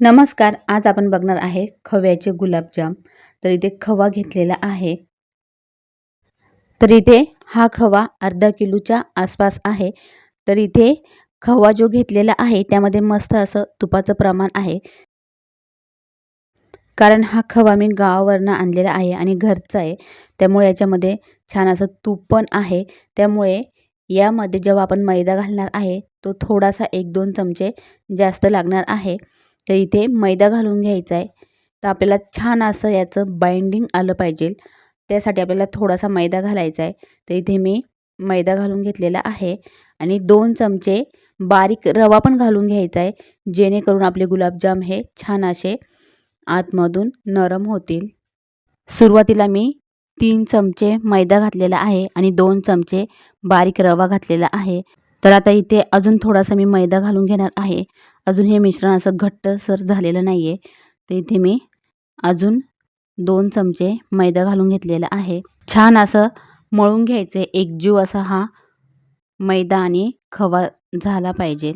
नमस्कार आज आपण बघणार आहे खव्याचे गुलाबजाम. तर इथे खवा घेतलेला आहे. तर इथे हा खवा अर्धा किलोच्या आसपास आहे. तर इथे खवा जो घेतलेला आहे त्यामध्ये मस्त असं तुपाचं प्रमाण आहे. कारण हा खवा मी गावावरनं आणलेला आहे आणि घरचा आहे. त्यामुळे याच्यामध्ये छान असं तूप पण आहे. त्यामुळे यामध्ये जेव्हा आपण मैदा घालणार आहे तो थोडासा एक दोन चमचे जास्त लागणार आहे. तर इथे मैदा घालून घ्यायचा आहे. तर आपल्याला छान असं याचं बाइंडिंग आलं पाहिजे. त्यासाठी आपल्याला थोडासा मैदा घालायचा आहे. तर इथे मी मैदा घालून घेतलेला आहे. आणि दोन चमचे बारीक रवा पण घालून घ्यायचा आहे. जेणेकरून आपले गुलाबजाम हे छान असे आतमधून नरम होतील. सुरुवातीला मी तीन चमचे मैदा घातलेला आहे. आणि दोन चमचे बारीक रवा घातलेला आहे. तर आता इथे अजून थोडासा मी मैदा घालून घेणार आहे. अजून हे मिश्रण असं घट्टसर झालेलं नाही आहे तर इथे मी अजून दोन चमचे मैदा घालून घेतलेला आहे. छान असं मळून घ्यायचे. एकजीव असा हा मैदा आणि खवा झाला पाहिजे.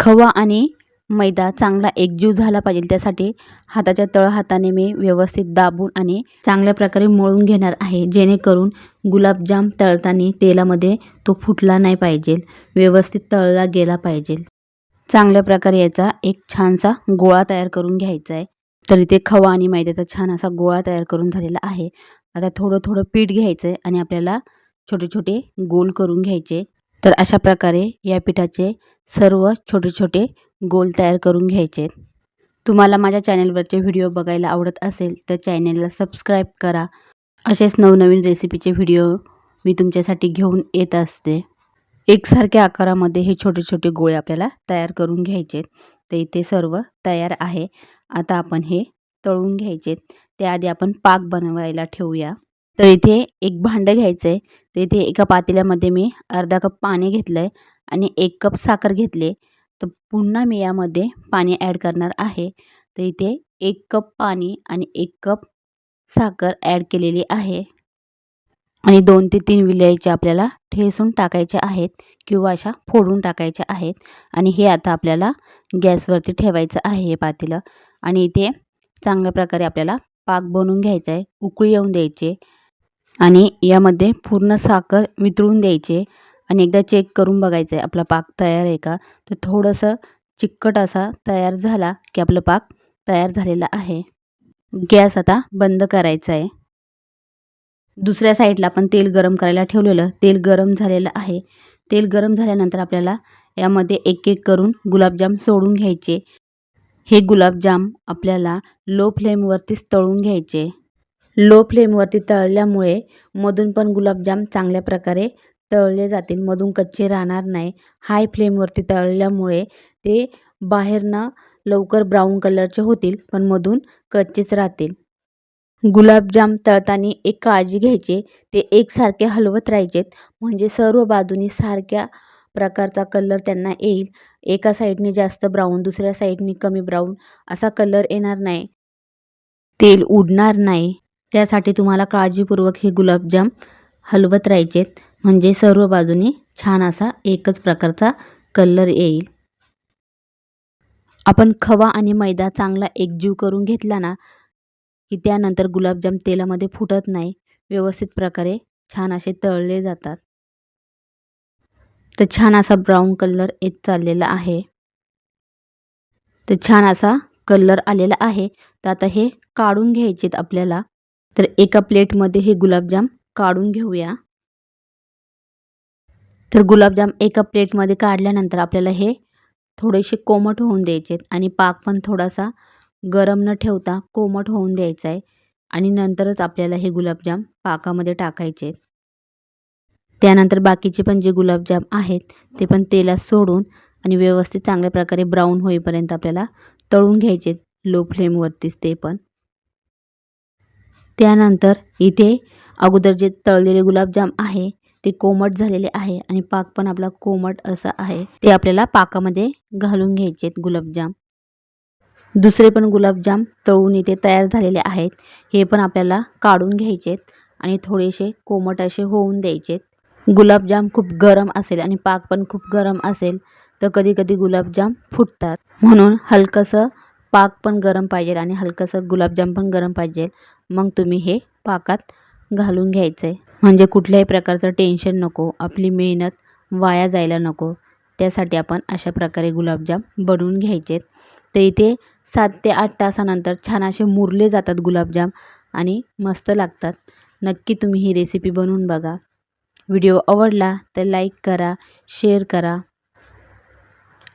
खवा आणि मैदा चांगला एकजीव झाला पाहिजे. त्यासाठी हाताच्या तळ हाताने मी व्यवस्थित दाबून आणि चांगल्या प्रकारे मळून घेणार आहे. जेणेकरून गुलाबजाम तळताना तेलामध्ये तो फुटला नाही पाहिजे. व्यवस्थित तळला गेला पाहिजे. चांगल्या प्रकारे याचा एक छानसा गोळा तयार करून घ्यायचा आहे. तर इथे खवा आणि मैद्याचा छान असा गोळा तयार करून झालेला आहे. आता थोडं थोडं पीठ घ्यायचं आहे आणि आपल्याला छोटे छोटे गोल करून घ्यायचे. तर अशा प्रकारे या पिठाचे सर्व छोटे छोटे गोल तयार करून घ्यायचे तुम्हाला माझ्या चॅनलवरचे व्हिडिओ बघायला आवडत असेल तर चॅनेलला सबस्क्राईब करा. असेच नवनवीन रेसिपीचे व्हिडिओ मी तुमच्यासाठी घेऊन येत असते. एकसारख्या आकारामध्ये हे छोटे छोटे गोळे आपल्याला तयार करून घ्यायचे तर इथे सर्व तयार आहे. आता आपण हे तळून घ्यायचे त्याआधी आपण पाक बनवायला ठेवूया. तर इथे एक भांडं घ्यायचं आहे तर इथे एका पातेल्यामध्ये मी अर्धा कप पाणी घेतलं आहे आणि एक कप साखर घेतले तर पुन्हा मी यामध्ये पाणी ॲड करणार आहे. तर इथे एक कप पाणी आणि एक कप साखर ॲड केलेली आहे. आणि दोन ते तीन विलायच्या आपल्याला ठेसून टाकायच्या आहेत किंवा अशा फोडून टाकायच्या आहेत. आणि हे आता आपल्याला गॅसवरती ठेवायचं आहे हे पातेलं. आणि इथे चांगल्या प्रकारे आपल्याला पाक बनवून घ्यायचा आहे. उकळी येऊन द्यायचे. आणि यामध्ये पूर्ण साखर वितळून द्यायचे. आणि एकदा चेक करून बघायचं आहे आपला पाक तयार आहे का? तर थोडंसं चिकट असा तयार झाला की आपलं पाक तयार झालेला आहे. गॅस आता बंद करायचा आहे दुसऱ्या साईडला आपण तेल गरम करायला ठेवलेलं. तेल गरम झालेलं आहे. तेल गरम झाल्यानंतर आपल्याला यामध्ये एक एक करून गुलाबजाम सोडून घ्यायचे. हे गुलाबजाम आपल्याला लो फ्लेमवरतीच तळून घ्यायचे. लो फ्लेमवरती तळल्यामुळे मधून पण गुलाबजाम चांगल्या प्रकारे तळले जातील. मधून कच्चे राहणार नाही. हाय फ्लेमवरती तळल्यामुळे ते बाहेरनं लवकर ब्राऊन कलरचे होतील पण मधून कच्चेच राहतील. गुलाबजाम तळताना एक काळजी घ्यायचे. ते एकसारखे हलवत राहायचेत म्हणजे सर्व बाजूनी सारख्या प्रकारचा कलर त्यांना येईल. एका साईडने जास्त ब्राऊन दुसऱ्या साईडने कमी ब्राऊन असा कलर येणार नाही. तेल उडणार नाही. त्यासाठी तुम्हाला काळजीपूर्वक हे गुलाबजाम हलवत राहायचेत. म्हणजे सर्व बाजूने छान असा एकच प्रकारचा कलर येईल. आपण खवा आणि मैदा चांगला एकजीव करून घेतला ना की त्यानंतर गुलाबजाम तेलामध्ये फुटत नाही. व्यवस्थित प्रकारे छान असे तळले जातात. तर छान असा ब्राऊन कलर येत चाललेला आहे. तर छान असा कलर आलेला आहे. तर आता हे काढून घ्यायचेत आपल्याला. तर एका प्लेटमध्ये हे गुलाबजाम काढून घेऊया. तर गुलाबजाम एका प्लेटमध्ये काढल्यानंतर आपल्याला हे थोडेसे कोमट होऊन द्यायचे आणि पाक पण थोडासा गरम न ठेवता कोमट होऊन द्यायचा आहे आणि नंतरच आपल्याला हे गुलाबजाम पाकामध्ये टाकायचे त्यानंतर बाकीचे पण जे गुलाबजाम आहेत ते पण तेलात सोडून आणि व्यवस्थित चांगल्या प्रकारे ब्राऊन होईपर्यंत आपल्याला तळून घ्यायचे लो फ्लेमवरतीच ते पण. त्यानंतर इथे अगोदर जे तळलेले गुलाबजाम आहे ते कोमट झालेले आहे आणि पाक पण आपला कोमट असा आहे. ते आपल्याला पाकामध्ये घालून घ्यायचे गुलाबजाम. दुसरे पण गुलाबजाम तळून इथे तयार झालेले आहेत. हे पण आपल्याला काढून घ्यायचेत आणि थोडेसे कोमट असे होऊन द्यायचेत. गुलाबजाम खूप गरम असेल आणि पाक पण खूप गरम असेल तर कधीकधी गुलाबजाम फुटतात. म्हणून हलकंसं पाक पण गरम पाहिजे आणि हलकंसं गुलाबजाम पण गरम पाहिजे. मग तुम्ही हे पाकात घालून घ्यायचं आहे म्हणजे कुठल्याही प्रकारचं टेन्शन नको आपली मेहनत वाया जायला नको. त्यासाठी आपण अशा प्रकारे गुलाबजाम बनवून घ्यायचे तर इथे सात ते आठ तासानंतर छान असे मुरले जातात गुलाबजाम आणि मस्त लागतात. नक्की तुम्ही ही रेसिपी बनवून बघा. व्हिडिओ आवडला तर लाईक करा शेअर करा.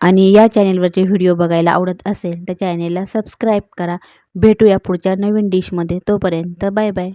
आणि या चॅनेलवरचे व्हिडिओ बघायला आवडत असेल तर चॅनेलला सबस्क्राईब करा. भेटूया पुढच्या नवीन डिशमध्ये तोपर्यंत बाय बाय